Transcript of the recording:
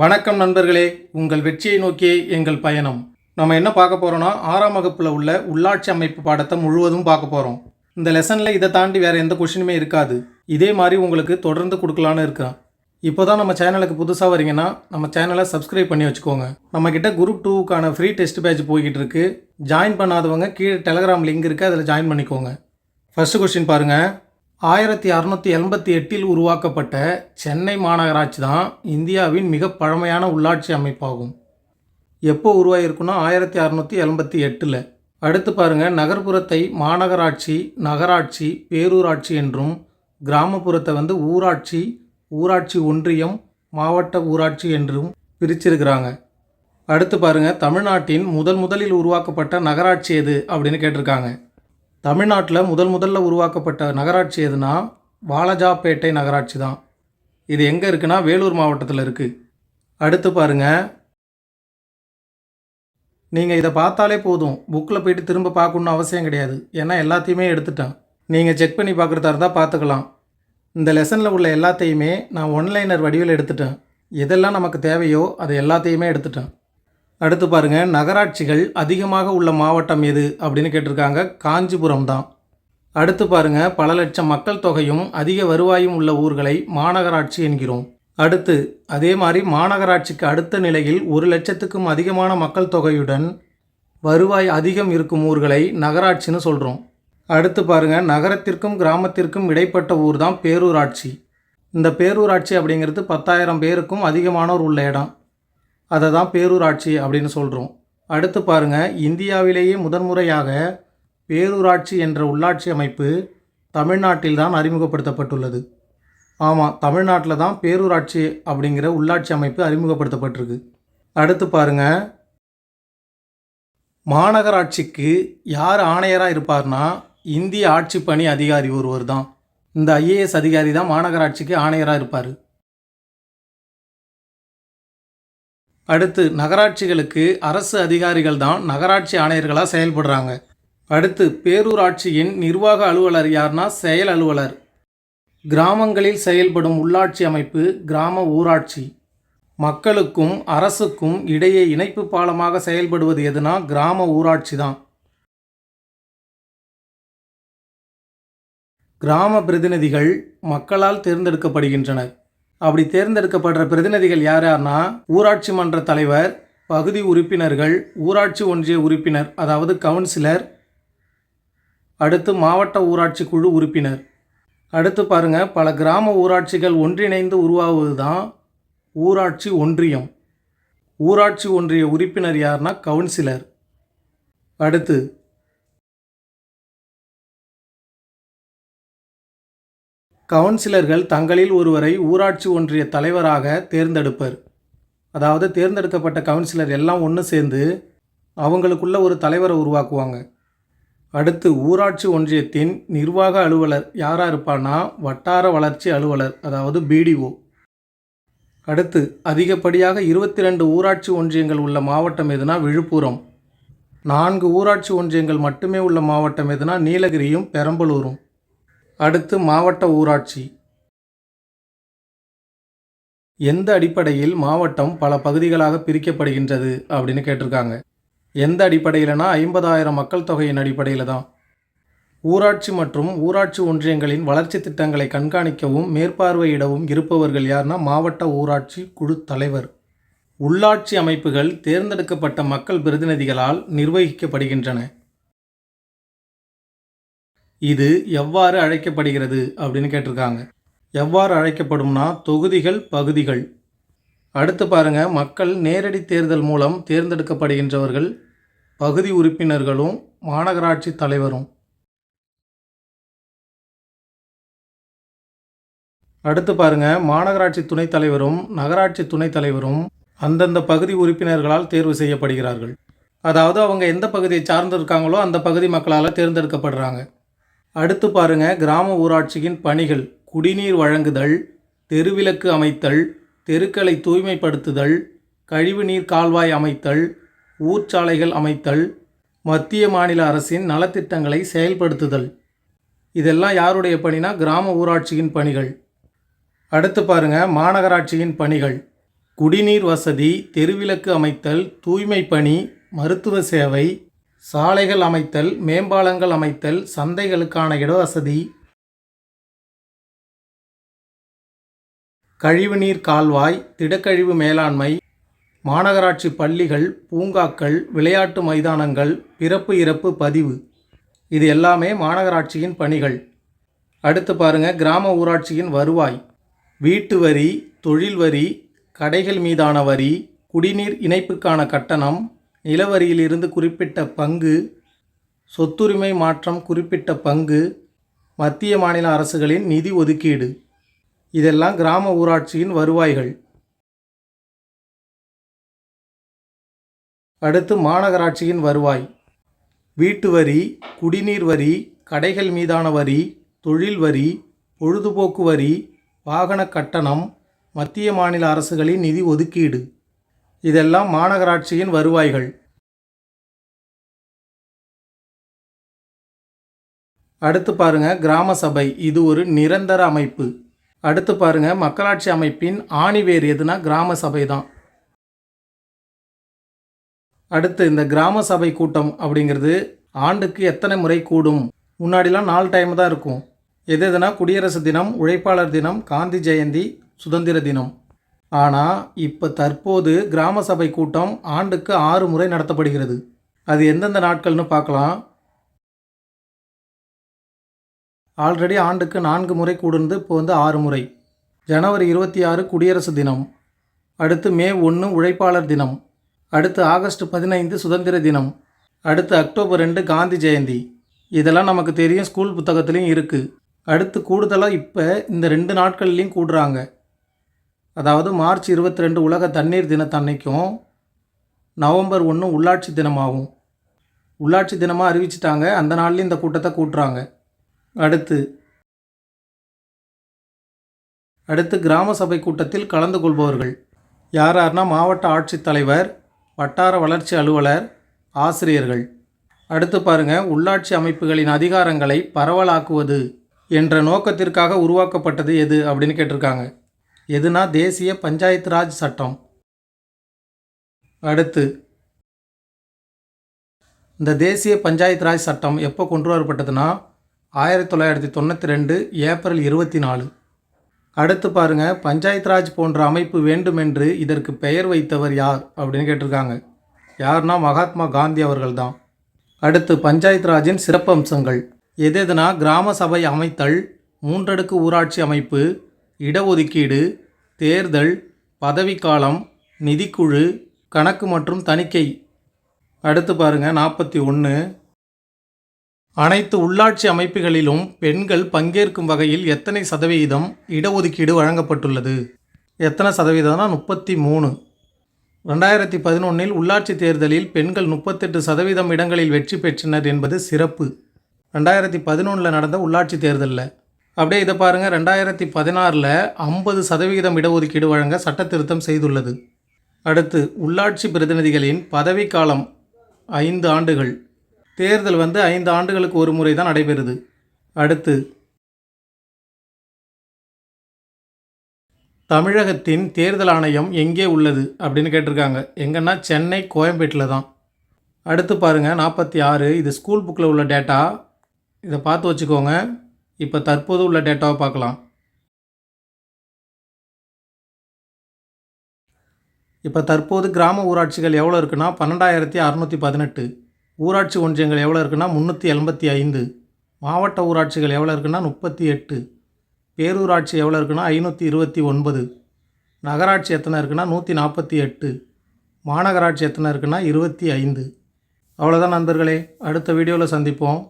வணக்கம் நண்பர்களே. உங்கள் வெற்றியை நோக்கியே எங்கள் பயணம். நம்ம என்ன பார்க்க போகிறோம்னா ஆறாம் வகுப்பில் உள்ள உள்ளாட்சி அமைப்பு பாடத்தை முழுவதும் பார்க்க போகிறோம் இந்த லெசனில் இதை தாண்டி வேறு எந்த கொஷினுமே இருக்காது. இதே மாதிரி உங்களுக்கு தொடர்ந்து கொடுக்கலான்னு இருக்கேன். இப்போ தான் நம்ம சேனலுக்கு புதுசாக வரீங்கன்னா நம்ம சேனலை சப்ஸ்கிரைப் பண்ணி வச்சுக்கோங்க. நம்மக்கிட்ட குரூப் டூவுக்கான ஃப்ரீ டெஸ்ட் பேட்ச் போய்கிட்டு இருக்குது ஜாயின் பண்ணாதவங்க கீழே டெலகிராம் லிங்க் இருக்குது அதில் ஜாயின் பண்ணிக்கோங்க. ஃபஸ்ட்டு கொஸ்டின் பாருங்கள் ஆயிரத்தி அறுநூற்றி எண்பத்தி எட்டில் உருவாக்கப்பட்ட சென்னை மாநகராட்சி தான் இந்தியாவின் மிக பழமையான உள்ளாட்சி அமைப்பாகும். எப்போ உருவாகிருக்குன்னா ஆயிரத்தி அறநூற்றி எண்பத்தி எட்டில். அடுத்து பாருங்கள் நகர்ப்புறத்தை மாநகராட்சி நகராட்சி பேரூராட்சி என்றும் கிராமப்புறத்தை வந்து ஊராட்சி ஊராட்சி ஒன்றியம் மாவட்ட ஊராட்சி என்றும் பிரிச்சிருக்கிறாங்க. அடுத்து பாருங்கள் தமிழ்நாட்டின் முதல் முதலில் உருவாக்கப்பட்ட நகராட்சி எது அப்படின்னு கேட்டிருக்காங்க. தமிழ்நாட்டில் முதல் முதல்ல உருவாக்கப்பட்ட நகராட்சி எதுனா வாலஜாப்பேட்டை நகராட்சி தான். இது எங்கே இருக்குன்னா வேலூர் மாவட்டத்தில் இருக்குது அடுத்து பாருங்கள் நீங்கள் இதை பார்த்தாலே போதும். புக்கில் போயிட்டு திரும்ப பார்க்கணுன்னு அவசியம் கிடையாது. ஏன்னா எல்லாத்தையுமே எடுத்துட்டேன். நீங்கள் செக் பண்ணி பார்க்குறதா இருந்தால் பார்த்துக்கலாம். இந்த லெசனில் உள்ள எல்லாத்தையுமே நான் ஒன்லைனர் வடிவில் எடுத்துட்டேன். எதெல்லாம் நமக்கு தேவையோ அது எல்லாத்தையுமே எடுத்துட்டேன். அடுத்து பாருங்கள் நகராட்சிகள் அதிகமாக உள்ள மாவட்டம் எது அப்படின்னு கேட்டிருக்காங்க காஞ்சிபுரம் தான். அடுத்து பாருங்கள் பல லட்சம் மக்கள் தொகையும் அதிக வருவாயும் உள்ள ஊர்களை மாநகராட்சி என்கிறோம். அடுத்து அதே மாதிரி மாநகராட்சிக்கு அடுத்த நிலையில் ஒரு லட்சத்துக்கும் அதிகமான மக்கள் தொகையுடன் வருவாய் அதிகம் இருக்கும் ஊர்களை நகராட்சின்னு சொல்கிறோம் அடுத்து பாருங்கள் நகரத்திற்கும் கிராமத்திற்கும் இடைப்பட்ட ஊர் தான் பேரூராட்சி. இந்த பேரூராட்சி அப்படிங்கிறது பத்தாயிரம் பேருக்கும் அதிகமானோர் உள்ள இடம். அதை தான் பேரூராட்சி அப்படின்னு சொல்கிறோம் அடுத்து பாருங்கள் இந்தியாவிலேயே முதன்முறையாக பேரூராட்சி என்ற உள்ளாட்சி அமைப்பு தமிழ்நாட்டில் தான் அறிமுகப்படுத்தப்பட்டுள்ளது. ஆமாம் தமிழ்நாட்டில் தான் பேரூராட்சி அப்படிங்கிற உள்ளாட்சி அமைப்பு அறிமுகப்படுத்தப்பட்டிருக்கு. அடுத்து பாருங்கள் மாநகராட்சிக்கு யார் ஆணையராக இருப்பார்னா இந்திய ஆட்சி பணி அதிகாரி ஒருவர் தான். இந்த ஐஏஎஸ் அதிகாரி தான் மாநகராட்சிக்கு ஆணையராக இருப்பார். அடுத்து நகராட்சிகளுக்கு அரசு அதிகாரிகள் தான் நகராட்சி ஆணையர்களாக செயல்படுறாங்க. அடுத்து பேரூராட்சியின் நிர்வாக அலுவலர் யார்னா செயல் அலுவலர். கிராமங்களில் செயல்படும் உள்ளாட்சி அமைப்பு கிராம ஊராட்சி. மக்களுக்கும் அரசுக்கும் இடையே இணைப்பு பாலமாக செயல்படுவது எதுனா கிராம ஊராட்சி தான். கிராம பிரதிநிதிகள் மக்களால் தேர்ந்தெடுக்கப்படுகின்றனர். அப்படி தேர்ந்தெடுக்கப்படுற பிரதிநிதிகள் யார் யார்னா ஊராட்சி மன்ற தலைவர் பகுதி உறுப்பினர்கள் ஊராட்சி ஒன்றிய உறுப்பினர் அதாவது கவுன்சிலர் அடுத்து மாவட்ட ஊராட்சி குழு உறுப்பினர். அடுத்து பாருங்க பல கிராம ஊராட்சிகள் ஒன்றிணைந்து உருவாவது தான் ஊராட்சி ஒன்றியம். ஊராட்சி ஒன்றிய உறுப்பினர் யார்னா கவுன்சிலர். அடுத்து கவுன்சிலர்கள் தங்களில் ஒருவரை ஊராட்சி ஒன்றிய தலைவராக தேர்ந்தெடுப்பர். அதாவது தேர்ந்தெடுக்கப்பட்ட கவுன்சிலர் எல்லாம் ஒன்று சேர்ந்து அவங்களுக்குள்ள ஒரு தலைவரை உருவாக்குவாங்க. அடுத்து ஊராட்சி ஒன்றியத்தின் நிர்வாக அலுவலர் யாராக இருப்பான்னா வட்டார வளர்ச்சி அலுவலர் அதாவது பிடிஓ அடுத்து அதிகப்படியாக இருபத்தி ரெண்டு ஊராட்சி ஒன்றியங்கள் உள்ள மாவட்டம் எதுனா விழுப்புரம். நான்கு ஊராட்சி ஒன்றியங்கள் மட்டுமே உள்ள மாவட்டம் எதுனா நீலகிரியும் பெரம்பலூரும். அடுத்து மாவட்ட ஊராட்சி. எந்த அடிப்படையில் மாவட்டம் பல பகுதிகளாக பிரிக்கப்படுகின்றது அப்படின்னு கேட்டிருக்காங்க. எந்த அடிப்படையில்னா ஐம்பதாயிரம் மக்கள் தொகையின் அடிப்படையில் தான். ஊராட்சி மற்றும் ஊராட்சி ஒன்றியங்களின் வளர்ச்சி திட்டங்களை கண்காணிக்கவும் மேற்பார்வையிடவும் இருப்பவர்கள் யார்னா மாவட்ட ஊராட்சி குழு தலைவர். உள்ளாட்சி அமைப்புகள் தேர்ந்தெடுக்கப்பட்ட மக்கள் பிரதிநிதிகளால் நிர்வகிக்கப்படுகின்றன. இது எவ்வாறு அழைக்கப்படுகிறது அப்படின்னு கேட்டிருக்காங்க. எவ்வாறு அழைக்கப்படும்னா தொகுதிகள் பகுதிகள். அடுத்து பாருங்கள் மக்கள் நேரடி தேர்தல் மூலம் தேர்ந்தெடுக்கப்படுகின்றவர்கள் பகுதி உறுப்பினர்களும் மாநகராட்சி தலைவரும். அடுத்து பாருங்க மாநகராட்சி துணைத் தலைவரும் நகராட்சி துணைத் தலைவரும் அந்தந்த பகுதி உறுப்பினர்களால் தேர்வு செய்யப்படுகிறார்கள். அதாவது அவங்க எந்த பகுதியை சார்ந்து இருக்காங்களோ அந்த பகுதி மக்களால் தேர்ந்தெடுக்கப்படுறாங்க. அடுத்து பாருங்க கிராம ஊராட்சியின் பணிகள் குடிநீர் வழங்குதல் தெருவிளக்கு அமைத்தல் தெருக்களை தூய்மைப்படுத்துதல் கழிவுநீர் கால்வாய் அமைத்தல் ஊர்ச்சாலைகள் அமைத்தல் மத்திய மாநில அரசின் நலத்திட்டங்களை செயல்படுத்துதல். இதெல்லாம் யாருடைய பணினா கிராம ஊராட்சியின் பணிகள். அடுத்து பாருங்க மாநகராட்சியின் பணிகள். குடிநீர் வசதி தெருவிளக்கு அமைத்தல் தூய்மை பணி மருத்துவ சேவை சாலைகள் அமைத்தல் மேம்பாலங்கள் அமைத்தல் சந்தைகளுக்கான இடவசதி கழிவுநீர் கால்வாய் திடக்கழிவு மேலாண்மை மாநகராட்சி பள்ளிகள் பூங்காக்கள் விளையாட்டு மைதானங்கள் பிறப்பு இறப்பு பதிவு. இது எல்லாமே மாநகராட்சியின் பணிகள். அடுத்து பாருங்க கிராம ஊராட்சியின் வருவாய். வீட்டு வரி தொழில் வரி கடைகள் மீதான வரி குடிநீர் இணைப்புக்கான கட்டணம் நிலவரியிலிருந்து குறிப்பிட்ட பங்கு சொத்துரிமை மாற்றம் குறிப்பிட்ட பங்கு மத்திய மாநில அரசுகளின் நிதி ஒதுக்கீடு. இதெல்லாம் கிராம ஊராட்சியின் வருவாய்கள். அடுத்து மாநகராட்சியின் வருவாய். வீட்டு வரி குடிநீர் வரி கடைகள் மீதான வரி தொழில் வரி பொழுதுபோக்கு வரி வாகன கட்டணம் மத்திய மாநில அரசுகளின் நிதி ஒதுக்கீடு. இதெல்லாம் மாநகராட்சியின் வருவாய்கள். அடுத்து பாருங்க கிராம சபை. இது ஒரு நிரந்தர அமைப்பு. அடுத்து பாருங்க மக்களாட்சி அமைப்பின் ஆணிவேர் எதுனா கிராம சபை தான் அடுத்து இந்த கிராம சபை கூட்டம் அப்படிங்கிறது ஆண்டுக்கு எத்தனை முறை கூடும்? முன்னாடிலாம் நாலு டைம் தான் இருக்கும். எது எதுனா குடியரசு தினம் உழைப்பாளர் தினம் காந்தி ஜெயந்தி சுதந்திர தினம். ஆனால் இப்போ தற்போது கிராம சபை கூட்டம் ஆண்டுக்கு ஆறு முறை நடத்தப்படுகிறது. அது எந்தெந்த நாட்கள்னு பார்க்கலாம். ஆல்ரெடி ஆண்டுக்கு நான்கு முறை கூடுந்து இப்போ வந்து ஆறு முறை. ஜனவரி இருபத்தி ஆறு குடியரசு தினம். அடுத்து மே ஒன்று உழைப்பாளர் தினம். அடுத்து ஆகஸ்ட் பதினைந்து சுதந்திர தினம். அடுத்து அக்டோபர் ரெண்டு காந்தி ஜெயந்தி. இதெல்லாம் நமக்கு தெரியும் ஸ்கூல் புத்தகத்துலேயும் இருக்குது அடுத்து கூடுதலாக இப்போ இந்த ரெண்டு நாட்கள்லேயும் கூடுறாங்க. அதாவது மார்ச் இருபத்தி ரெண்டு உலக தண்ணீர் தினத்தன்னைக்கும் நவம்பர் ஒன்று உள்ளாட்சி தினமாகும். உள்ளாட்சி தினமாக அறிவிச்சிட்டாங்க. அந்த நாள்லேயும் இந்த கூட்டத்தை கூட்டுறாங்க. அடுத்து அடுத்து கிராம சபை கூட்டத்தில் கலந்து கொள்பவர்கள். யார் யார்னா மாவட்ட ஆட்சித்தலைவர் வட்டார வளர்ச்சி அலுவலர் ஆசிரியர்கள். அடுத்து பாருங்கள் உள்ளாட்சி அமைப்புகளின் அதிகாரங்களை பரவலாக்குவது என்ற நோக்கத்திற்காக உருவாக்கப்பட்டது எது அப்படின்னு கேட்டிருக்காங்க. எதுனா தேசிய பஞ்சாயத்து ராஜ் சட்டம். அடுத்து இந்த தேசிய பஞ்சாயத்து ராஜ் சட்டம் எப்போ கொண்டு வரப்பட்டதுன்னா ஆயிரத்தி தொள்ளாயிரத்தி தொண்ணூற்றி ரெண்டு ஏப்ரல் இருபத்தி நாலு. அடுத்து பாருங்க பஞ்சாயத்து ராஜ் போன்ற அமைப்பு வேண்டுமென்று இதற்கு பெயர் வைத்தவர் யார் அப்படின்னு கேட்டிருக்காங்க. யார்னா மகாத்மா காந்தி அவர்கள் தான் அடுத்து பஞ்சாயத்து ராஜின் சிறப்பம்சங்கள். எது எதுனா கிராம சபை அமைத்தல் மூன்றடுக்கு ஊராட்சி அமைப்பு இடஒதுக்கீடு தேர்தல் பதவிக்காலம் நிதிக்குழு கணக்கு மற்றும் தணிக்கை. அடுத்து பாருங்கள் நாற்பத்தி ஒன்று அனைத்து உள்ளாட்சி அமைப்புகளிலும் பெண்கள் பங்கேற்கும் வகையில் எத்தனை சதவீதம் இடஒதுக்கீடு வழங்கப்பட்டுள்ளது? எத்தனை சதவீதம்னா முப்பத்தி மூணு. ரெண்டாயிரத்தி பதினொன்றில் உள்ளாட்சி தேர்தலில் பெண்கள் முப்பத்தெட்டு சதவீதம் இடங்களில் வெற்றி பெற்றனர் என்பது சிறப்பு. ரெண்டாயிரத்தி பதினொன்றில் நடந்த உள்ளாட்சி தேர்தலில். அப்படியே இதை பாருங்கள் ரெண்டாயிரத்தி பதினாறில் ஐம்பது சதவிகிதம் இடஒதுக்கீடு வழங்க சட்ட திருத்தம் செய்துள்ளது. அடுத்து உள்ளாட்சி பிரதிநிதிகளின் பதவிக்காலம் ஐந்து ஆண்டுகள். தேர்தல் வந்து ஐந்து ஆண்டுகளுக்கு ஒரு முறை தான் நடைபெறுது. அடுத்து தமிழகத்தின் தேர்தல் ஆணையம் எங்கே உள்ளது அப்படின்னு கேட்டிருக்காங்க. எங்கன்னா சென்னை கோயம்பேட்டில் தான். அடுத்து பாருங்கள் நாற்பத்தி ஆறு இது ஸ்கூல் புக்கில் உள்ள டேட்டா. இதை பார்த்து வச்சுக்கோங்க. இப்போ தற்போது உள்ள டேட்டாவை பார்க்கலாம். இப்போ தற்போது கிராம ஊராட்சிகள் எவ்வளோ இருக்குன்னா பன்னெண்டாயிரத்தி அறநூற்றி பதினெட்டு. ஊராட்சி ஒன்றியங்கள் எவ்வளோ இருக்குன்னா முந்நூற்றி எண்பத்தி ஐந்து. மாவட்ட ஊராட்சிகள் எவ்வளோ இருக்குன்னா முப்பத்தி எட்டு. பேரூராட்சி எவ்வளோ இருக்குன்னா ஐநூற்றி இருபத்தி ஒன்பது. நகராட்சி எத்தனை இருக்குன்னா நூற்றி நாற்பத்தி எட்டு. மாநகராட்சி எத்தனை இருக்குன்னா இருபத்தி ஐந்து. அவ்வளோதான் நண்பர்களே. அடுத்த வீடியோவில் சந்திப்போம்.